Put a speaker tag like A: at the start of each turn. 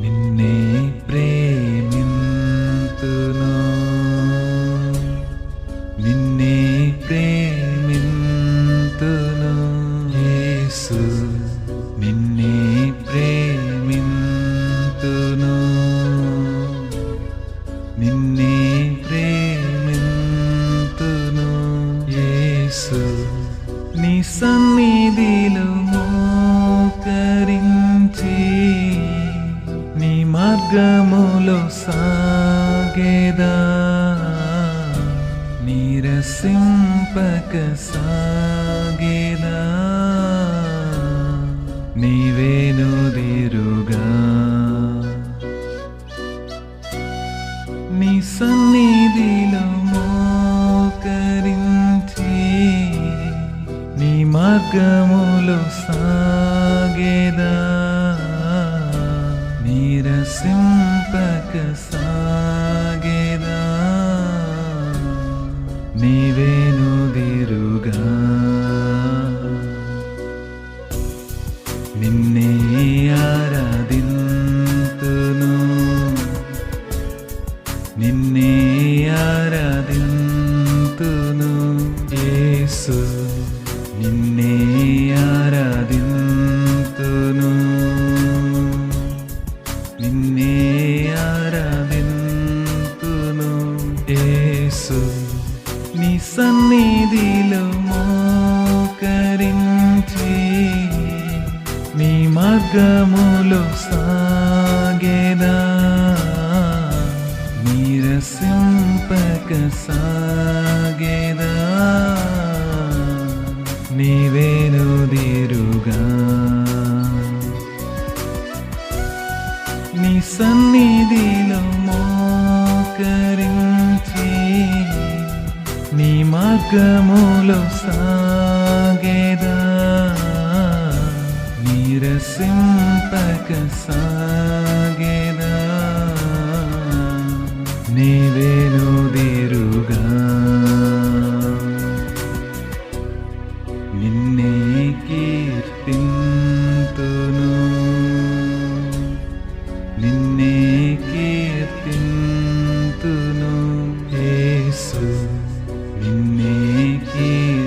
A: నిన్నే ప్రేమింతును. నిన్నే ప్రేమింతును. యేసు నిన్నే ప్రేమింతును. నిన్నే ప్రేమింతును. యేసు నీ సన్నిధిలో మార్గములో సాగేదా? నిరసింపక సాగేదా? నీవేనుదిరుగా నీ సన్నిధిలో మోకరించి నీ మార్గములో సాగేదా? నీరసింపక సాగేదా నీవేనుదిరుగా నిన్నే ఆరాధింతును నిన్నే ఆరాధింతును యేసు నిన్నే సన్నిధిలో మోకరించి నీ మార్గములో సాగేదా? నీరసింపక సాగేదా? నీవేనుదిరుగా నీ సన్నిధిలో మోకరించి నీ మార్గములో సాగేదా? నీరసింపక సాగేదా? నీవేను దిరుగా నిన్నే కీర్తింతును. నిన్నే కీర్తింతును. యేసు. Make it